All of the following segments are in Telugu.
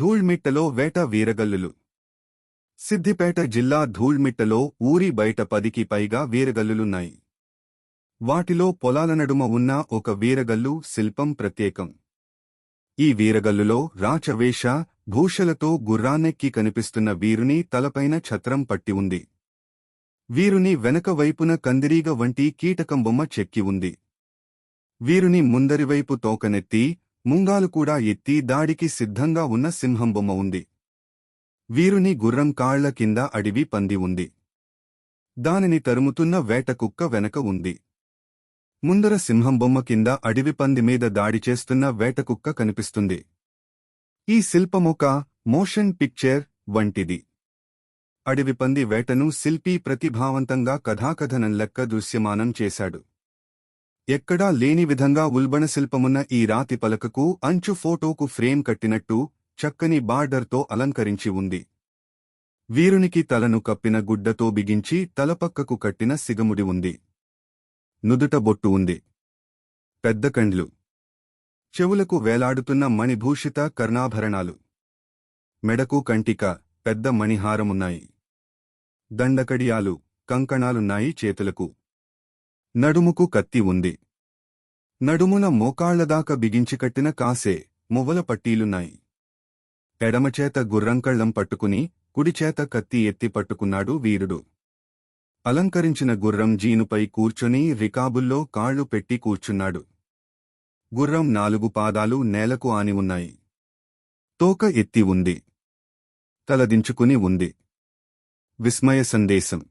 ధూళ్మిట్టలో వేట వీరగల్లులు. సిద్దిపేట జిల్లా ధూళ్మిట్టలో ఊరి బయట పదికి పైగా వీరగల్లులున్నాయి. వాటిలో పొలాల నడుమ ఉన్న ఒక వీరగల్లు శిల్పం ప్రత్యేకం. ఈ వీరగల్లులో రాచవేష భూషలతో గుర్రానెక్కి కనిపిస్తున్న వీరుని తలపైన ఛత్రం పట్టి ఉంది. వీరుని వెనక వైపున కందిరీగ వంటి కీటకం బొమ్మ చెక్కి ఉంది. వీరుని ముందరివైపు తోకనెత్తి ముంగాలు కూడా ఎత్తి దాడికి సిద్ధంగా ఉన్న సింహం బొమ్మ ఉంది. వీరుని గుర్రం కాళ్ళ కింద అడివి పంది ఉంది. దానిని తరుముతున్న వేటకుక్క వెనక ఉంది. ముందర సింహం బొమ్మ కింద అడివి పంది మీద దాడి చేస్తున్న వేటకుక్క కనిపిస్తుంది. ఈ శిల్పమొక మోషన్ పిక్చర్ వంటిది. అడవి పంది వేటను శిల్పి ప్రతిభావంతంగా కథాకథనం లెక్క దృశ్యమానం చేశాడు. ఎక్కడా లేని విధంగా ఉల్బణ శిల్పమున్న ఈ రాతి పలకకు అంచు ఫోటోకు ఫ్రేమ్ కట్టినట్టు చక్కని బార్డర్తో అలంకరించి ఉంది. వీరునికి తలను కప్పిన గుడ్డతో బిగించి తలపక్కకు కట్టిన సిగముడి ఉంది. నుదుట బొట్టు ఉంది. పెద్ద కండ్లు. చెవులకు వేలాడుతున్న మణిభూషిత కర్ణాభరణాలు. మెడకు కంటిక పెద్ద మణిహారమున్నాయి. దండకడియాలు కంకణాలున్నాయి చేతులకు. నడుముకు కత్తి ఉంది. నడుమున మోకాళ్ళదాకా బిగించి కట్టిన కాసే మువ్వల పట్టీలున్నాయి. ఎడమచేత గుర్రంకళ్ళం పట్టుకుని కుడిచేత కత్తి ఎత్తి పట్టుకున్నాడు వీరుడు. అలంకరించిన గుర్రం జీనుపై కూర్చొని రికాబుల్లో కాళ్ళు పెట్టి కూర్చున్నాడు. గుర్రం నాలుగు పాదాలు నేలకు ఆని ఉన్నాయి. తోక ఎత్తి ఉంది. తలదించుకుని ఉంది. విస్మయ సందేశం.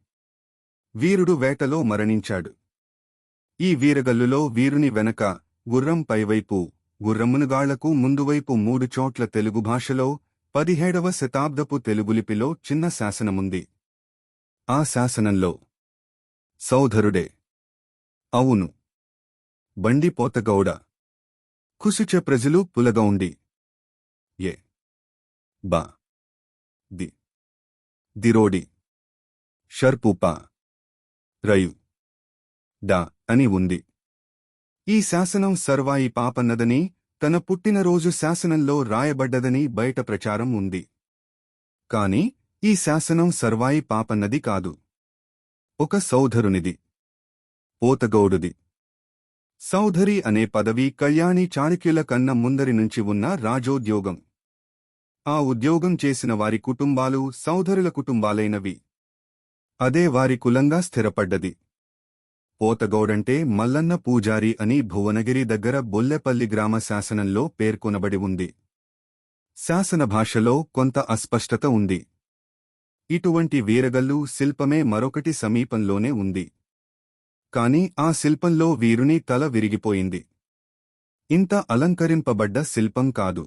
వీరుడు వేటలో మరణించాడు. ఈ వీరగల్లులో వీరుని వెనక గుర్రం పైవైపు గుర్రమునుగాళ్ళకు ముందువైపు మూడు చోట్ల తెలుగు భాషలో పదిహేడవ శతాబ్దపు తెలుగులిపిలో చిన్న శాసనముంది. ఆ శాసనంలో సౌధరుడే అవును బండి పోతగౌడ కుసుచ ప్రజలు పులగౌండి ఏ బా ది దిరోడి షర్పుపా రయు డా అని ఉంది. ఈ శాసనం సర్వాయి పాపన్నదని తన పుట్టినరోజు శాసనంలో రాయబడ్డదని బయట ప్రచారం ఉంది. కాని ఈ శాసనం సర్వాయి పాపన్నది కాదు. ఒక సౌధరునిది. పోతగౌడుది. సౌధరి అనే పదవి కళ్యాణి చాణక్యుల కన్న ముందరి నుంచి ఉన్న రాజోద్యోగం. ఆ ఉద్యోగం చేసిన వారి కుటుంబాలు సౌధరుల కుటుంబాలైనవి. అదే వారి కులంగా స్థిరపడ్డది. పోతగౌడంటే మల్లన్న పూజారి అని భువనగిరి దగ్గర బొల్లెపల్లి గ్రామ శాసనంలో పేర్కొనబడి ఉంది. శాసన భాషలో కొంత అస్పష్టత ఉంది. ఇటువంటి వీరగల్లు శిల్పమే మరొకటి సమీపంలోనే ఉంది. కాని ఆ శిల్పంలో వీరుని తల విరిగిపోయింది. ఇంత అలంకరింపబడ్డ శిల్పం కాదు.